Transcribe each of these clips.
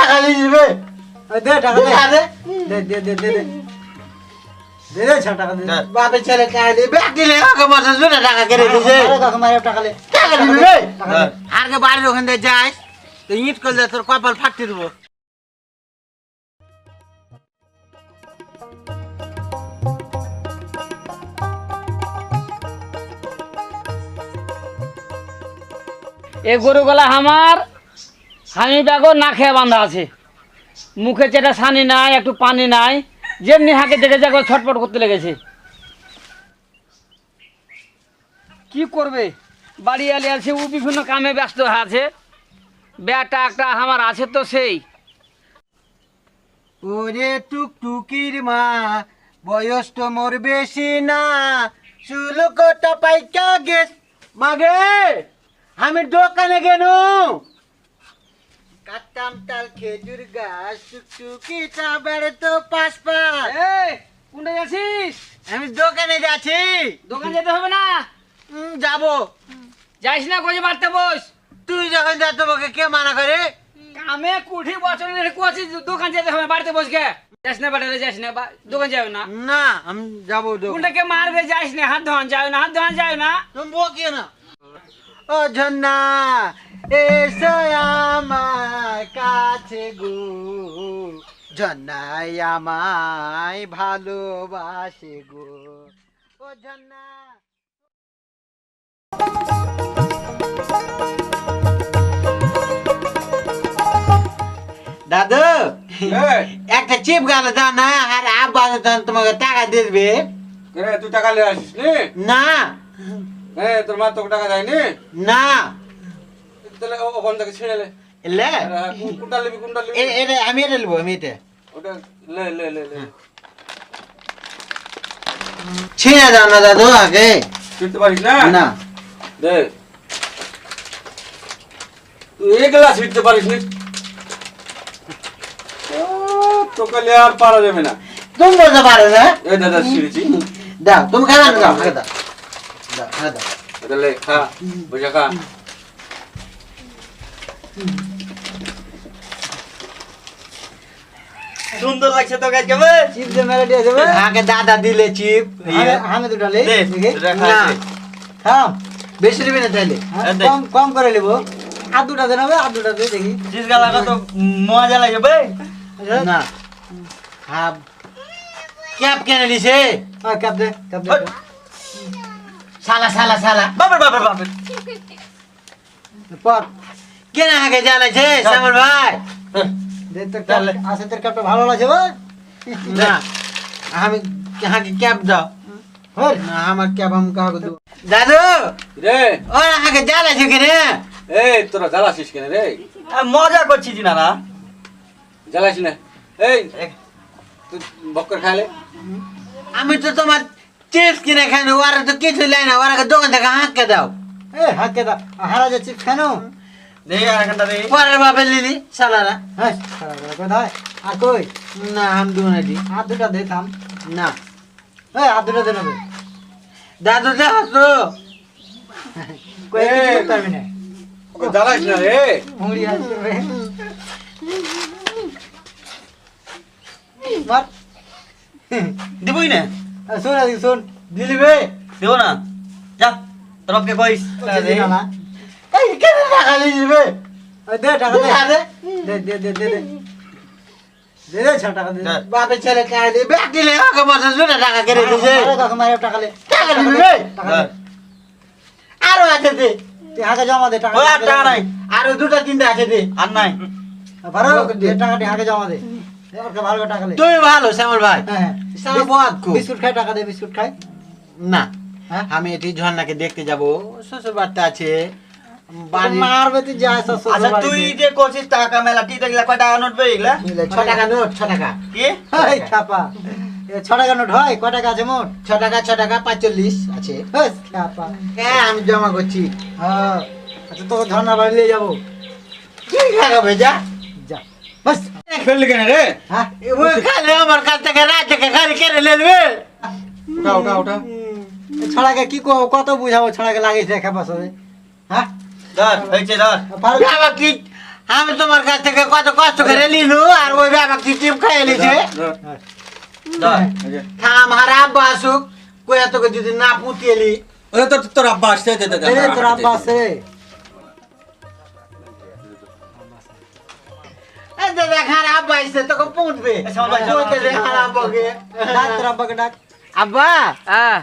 টাকা দিবে ওই দে টাকা দে। দে দে। দে দে দে দে দে। ছ টাকা দে। বাপের ছেলে দিবে ব্যাগ দিলে আমাকে মাসে দুটো টাকা কেটে দিছে কাকা মারে টাকা লে টাকা দিবি রে আর কে বাড়ির ওখান দিয়ে যাই তো ইট করলে তোর কপাল ফাটতে দেবো। এ গরুগুলা আমার আমি ব্যাগও না খেয়ে বাঁধা আছে। মুখে চেটা সানি নাই, একটু পানি নাই, যেমনি হাঁকে দেখে যাকে ছটপট করতে লেগেছে। কি করবে? বাড়ি আলে আছে ও বিভিন্ন কামে ব্যস্ত আছে। ব্যাটা একটা আমার আছে তো সেই। ওরে টুকটুকির মা, বয়স তো মোর বেশি না। চুলকটা পাইকা গেছ মাগে, আমি দোকানে গেল কাটতাম তাল খেজুর গাছ টুকটুকিটা বেড়ে তো পাশ পাশ এই কোনটা যাচ্ছিস? আমি দোকানে যাচ্ছি। দোকান যেতে হবে না? যাব। যাইস না কোজে বাড়তে বস। তুই যখন যা তোমাকে কে মানা করে? কামে কুঠি বছর কুয়াছি দোকান যেতে হবে বাড়িতে বসকে যাস না বাড়িতে যাস না দোকান যাবে না। না আমি যাব দোকান। কোনটাকে মারবে যাইস না হাত ধোয়ান যাবে না হাত ধোয়ান যাবে না। তুমি বকিও না। ও ঝন্না এসো আমার কাছে গো ঝন্নাই আমায় ভালোবাসে গো। ও ঝন্না দাদু একটা চিপ গালে দাও না আর আব্বা তখন তোমাকে টাকা দিয়ে দেবে। তুই টাকা নিয়ে আসিস নি? না। তোর মা তোকে টাকা দেয়নি? না। তাহলে ওখান থেকে ছিঁড়ে লে। কোন- কোনটা নিবি কোনটা নিবি এ- এটা আমি এটা নেব আমি এটা ওটা লে লে লে লে। ছিঁড়ে দাও না দাদু আগে। ছিঁড়তে পারিস না? না। দে। তুই এগুলা ছিঁড়তে পারিস নি। তোকে লে আর পারা যাবে না। তুমি বলতে পারো না। এই দাদা ছিঁড়েছি। দাও তুমি খাবে না দাও আগে দাও। দাও আগে দাও। এটা লে খা বুঝা খা। সুন্দর লাগছে তো গাছ কেমন? চিপ দে মেরে দিয়ে দেবে। আগে দাদা দিলে চিপ হামে দুটা লে না। থাম। বেশি দিবি না তাইলে। হ্যাঁ। কম কম করে নেব। আর দুটা দেন হবে আর দুটা দিয়ে দেখি। চিজ গালা কত মজা লাগে ভাই। না। হ্যাঁ ক্যাপ কেনে দিছে হ্যাঁ ক্যাপ দে ক্যাপ দে। সালা সালা সালা বাপের বাপের বাপের। পর। কেন আগে জানাইছে শ্যামল ভাই? দে তোর ক্যাপ আছে তোর ক্যাপটা ভালো লাগছে না আমি আগে ক্যাপ দাও? হর আমার ক্যাপ আমি কাউকে দেবো? দাদু? রে ও আগে জ্বালাইছে কেনে? এই তোরা জ্বালাছিস কেন রে? মজা করছি না না? জ্বালাস না। এই তুই বক্কর খাইলে? আমি তো তোমার চিপস কিনে খাই না ওরা তো কিছু লাই না ওরা দোকান থেকে হাঁকে দাও। এ হাতে দা হারা আর এখানটা দেখি পরের বাপের লিলি সালারা হ্যাঁ কোথায় আর কই? না আমি দেবো না দি দুটা দে থাম। না। এই আর দুটা দে নেবে দাদু তো এ। কিছু করতে পারবি না? জ্বালাস না রে। মুড়ি আসছে রে মার। দিবই না? শোন আদি শোন। দিলি বে? দেবো না। যা রবকে কইস। না কেন টাকা দিলি বে দে টাকা দে। দে। দে দে দে দে দে। দে ছ টাকা দে। দে। ছেলে টাকা দিবে ব্যাগ দিলে আমাকে মাসে দুটো টাকা কেটে দিছে। আরে মারে টাকা লে টাকা দিবি বে টাকা দে। আরও আছে দে। তুই জমা দে টাকা আর টাকা নাই। আরও দুটো তিনটা আছে দে। আর নাই। ভালো দে। টাকা দে হাতে জমা দে। ওকে ভালো টাকা লে তুমি ভালো শ্যামল ভাই। হ্যাঁ হ্যাঁ। বিস্কুট খাই টাকা দে বিস্কুট খাই। না। হ্যাঁ? আমি এটি ঝর্ণাকে দেখতে যাব। শ্বশুর বাড়িতে আছে। মারবে তুই যা আচ্ছা তুই যে করছিস টাকা মেলা দেখলা? কয় টাকা নোট ছ টাকা নোট ছ টাকা। কি? এই খাপা ছ টাকা নোট হয়? কয় টাকা আছে মোট? ছ টাকা ছ টাকা পাঁচচল্লিশ আছে। খাপা হ্যাঁ আমি জমা করছি। হ্যাঁ। আচ্ছা তোকে ধর্না বাড়ি নিয়ে যাব। তুই যা? যা। বাস। ফেললি কেন রে? হ্যাঁ। ওই খালে আমার কাছ থেকে রাত থেকে গাড়ি কেড়ে নেবে ওটা ওটা ওটা ছড়াকে কি কো কত বুঝাবো? ছড়াকে লাগিয়েছে হ্যাঁ? ধর হয়েছে ধর বাবা কি আমি তোমার কাছ থেকে কত কষ্ট করে নিলু আর ওই বাবা কি টিপ খাইয়ে নিছে থাম আর আব্বা আসুক কয়ে তোকে যদি না পুতিয়ে নি ওই তো তোর আব্বা আসছে তোর আব্বা আসছে দাদা খান আব্বা আসছে তোকে পুঁতবে ডাক তোর আব্বাকে ডাক আব্বা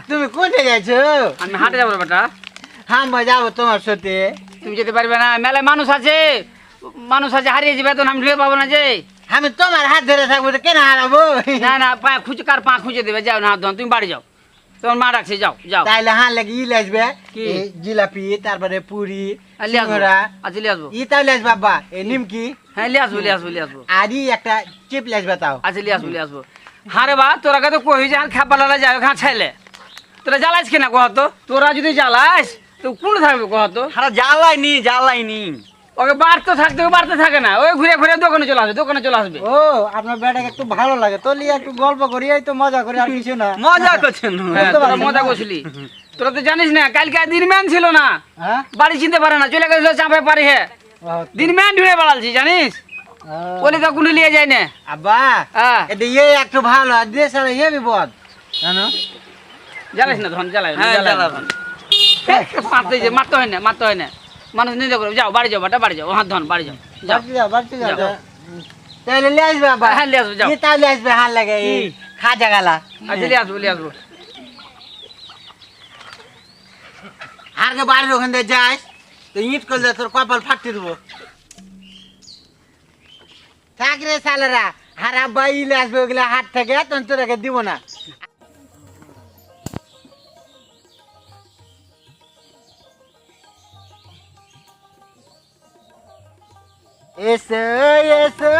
তুমি কোথায় গেছো আমি হাটে যাবো বেটা হ্যাঁ যাবো তোমার সাথে তুমি যেতে পারবে না। মেলায় মানুষ আছে। মানুষ আছে হারিয়ে যাবে তো আমি ঢুকে পাবো না যে। আমি তোমার হাত ধরে থাকব তো কেন হারাবো? না না পা খুঁজে কার পা খুঁজে দেবে? যাও না হাত ধোন তুমি বাড়ি যাও। তোমার মা ডাকছে যাও যাও। তাইলে হাঁ লাগে ই আসবে? কি? এই জিলাপি তারপরে পুরি আর লিয়ে আসব। সিঙ্গারা আচ্ছা লিয়ে আসব। ই তাইলে আসবে আব্বা এই নিমকি? হ্যাঁ লিয়ে আসব লিয়ে আসব লিয়ে আসব। আর ই একটা চিপ আসবে তাও। আচ্ছা লিয়ে আসব লিয়ে আসব। হ্যাঁ রে বা তোরা তো কই যে আর খাপালা যাও ঘা ছাইলে তোরা জ্বালাইস কিনা কহ তো তোরা যদি জ্বালাস তো কোন থাকবে কহ তো? হারা জ্বালাইনি জ্বালাইনি। ওকে বাড়তে থাকতে বাড়তে থাকে না। ওই ঘুরে ঘুরে দোকানে চলে আসবে দোকানে চলে আসবে। ও আপনার বেটাকে একটু ভালো লাগে। তো লিয়ে একটু গল্প করি এই তো মজা করি আর কিছু না। মজা করছেন। হ্যাঁ, মজা করছিলি। তোরা তো জানিস না কালকে দিনম্যান ছিল না। হ্যাঁ? বাড়ি চিনতে পারে না চলে গেছিল চাপে পারি হে। দিনম্যান ঢুড়ে বেড়ালছি জানিস? বলে তো কোনো লিয়ে যায় না। আব্বা হ্যাঁ। এটা ইয়ে একটু ভালো আর দেশ আর ইয়ে বিপদ। জানো? জ্বালাইস না ধন জ্বালাই হ্যাঁ। মারতে যে মারতে হয় না মারতে হয় না। মানুষ নিন্দা করে যাও বাড়ি যাও বাটা বাড়ি যাও। হাত ধন বাড়ি যাও। যাও। যাও বাড়তে যাও। যাও। লিয়ে আসবে আব্বা হ্যাঁ লিয়ে আসব যাও। তাহলে আসবে হার লাগে খাজা গালা। আচ্ছা লিয়ে আসব লিয়ে আসব। হারকে বাড়ির ওখান দিয়ে যাস তো ইট করলে তোর কপাল ফাটি দেবো। থাক রে সালেরা হার আব্বা ইলে আসবে ওগুলা হাট থেকে তখন তোরাকে দিব না। এসো এসো